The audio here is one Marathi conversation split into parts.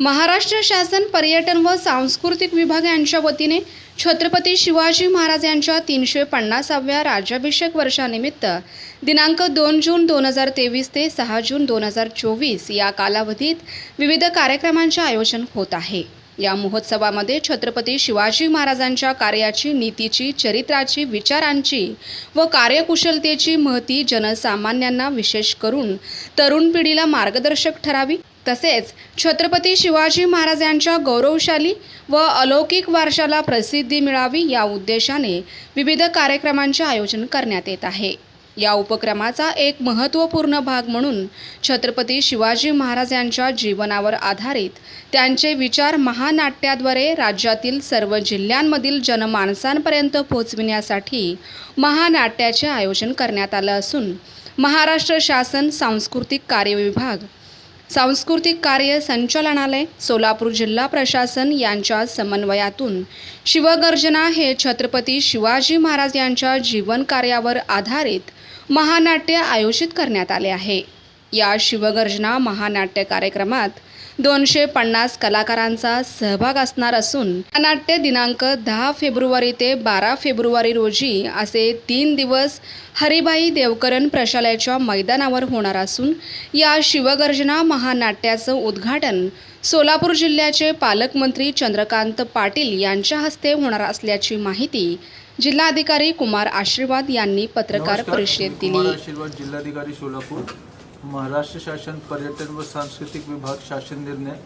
महाराष्ट्र शासन पर्यटन व सांस्कृतिक विभाग यांच्या वतीने छत्रपती शिवाजी महाराज यांच्या तीनशे पन्नासाव्या राज्याभिषेक वर्षानिमित्त दिनांक दोन जून दोन हजार तेवीस ते सहा जून दोन हजार चोवीस या कालावधीत विविध कार्यक्रमांचे आयोजन होत आहे. या महोत्सवामध्ये छत्रपती शिवाजी महाराजांच्या कार्याची नीतीची चरित्राची विचारांची व कार्यकुशलतेची महती जनसामान्यांना विशेष करून तरुण पिढीला मार्गदर्शक ठरावी. तसेच छत्रपती शिवाजी महाराज यांच्या गौरवशाली व अलौकिक वारशाला प्रसिद्धी मिळावी या उद्देशाने विविध कार्यक्रमांचे आयोजन करण्यात येत आहे. या उपक्रमाचा एक महत्त्वपूर्ण भाग म्हणून छत्रपती शिवाजी महाराज यांच्या जीवनावर आधारित त्यांचे विचार महानाट्याद्वारे राज्यातील सर्व जिल्ह्यांमधील जनमानसांपर्यंत पोहोचविण्यासाठी महानाट्याचे आयोजन करण्यात आलं असून महाराष्ट्र शासन सांस्कृतिक कार्य विभाग सांस्कृतिक कार्य संचालनालय सोलापूर जिल्हा प्रशासन यांच्या समन्वयातून. शिवगर्जना हे छत्रपती शिवाजी महाराज यांच्या जीवन कार्यावर आधारित महानाट्य आयोजित करण्यात आले आहे. या शिवगर्जना महानाट्य कार्यक्रमात दोनशे पन्नास कलाकारांचा सहभाग असणार असून हा नाट्य दिनांक दहा फेब्रुवारी ते बारा फेब्रुवारी रोजी असे तीन दिवस हरिभाई देवकरण प्रशालयाच्या मैदानावर होणार असून या शिवगर्जना महानाट्याचं उद्घाटन सोलापूर जिल्ह्याचे पालकमंत्री चंद्रकांत पाटील यांच्या हस्ते होणार असल्याची माहिती जिल्हाधिकारी कुमार आशीर्वाद यांनी पत्रकार परिषदेत दिली. जिल्हाधिकारी सोलापूर. महाराष्ट्र शासन पर्यटन व सांस्कृतिक विभाग शासन निर्णय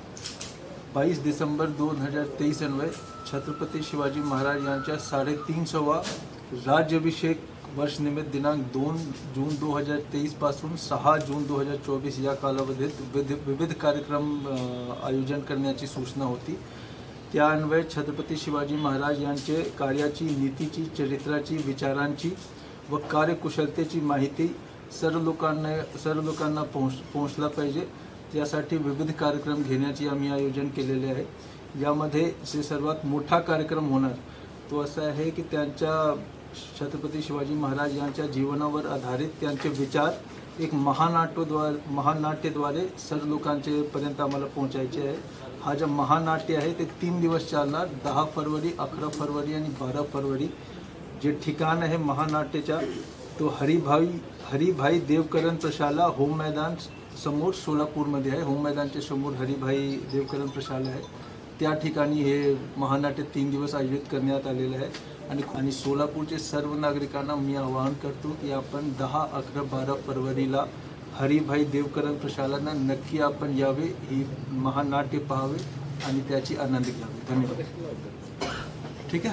बाईस डिसेंबर दोन हजार तेईस अन्वय छत्रपती शिवाजी महाराज यांच्या साडेतीनशेवा राज्याभिषेक वर्ष निमित्त दिनांक दोन जून दो हजार तेईसपासून सहा जून दोन हजार चोवीस या कालावधीत विविध विविध कार्यक्रम आयोजन करण्याची सूचना होती. त्या अन्वये छत्रपती शिवाजी महाराज यांचे कार्याची नीतीची चरित्राची विचारांची व कार्यकुशलतेची माहिती सर्व लोकांना सर्व लोकांना पोहोच पोहोचला पाहिजे. त्यासाठी विविध कार्यक्रम घेण्याचे आम्ही आयोजन केलेले आहे. यामध्ये जे सर्वात मोठा कार्यक्रम होणार तो असा आहे की त्यांच्या छत्रपती शिवाजी महाराज यांच्या जीवनावर आधारित त्यांचे विचार एक महानाट्यद्वारे महानाट्यद्वारे सर्व लोकांचे पर्यंत आम्हाला पोहोचायचे आहे. हा जे महानाट्य आहे ते तीन दिवस चालणार. दहा फरवरी अकरा फरवरी आणि बारा फरवरी. जे ठिकाण आहे महानाट्याच्या तो हरिभाई हरिभाई देवकरण प्रशाला होम मैदान समोर सोलापूरमध्ये आहे. होम मैदानच्या समोर हरिभाई देवकरण प्रशाला आहे. त्या ठिकाणी हे महानाट्य तीन दिवस आयोजित करण्यात आलेलं आहे. आणि आणि सोलापूरचे सर्व नागरिकांना मी आवाहन करतो की आपण दहा अकरा बारा फरवरीला हरिभाई देवकरण प्रशालांना नक्की आपण यावे ही महानाट्य पाहावे आणि त्याची आनंद घ्यावे. धन्यवाद. ठीक आहे?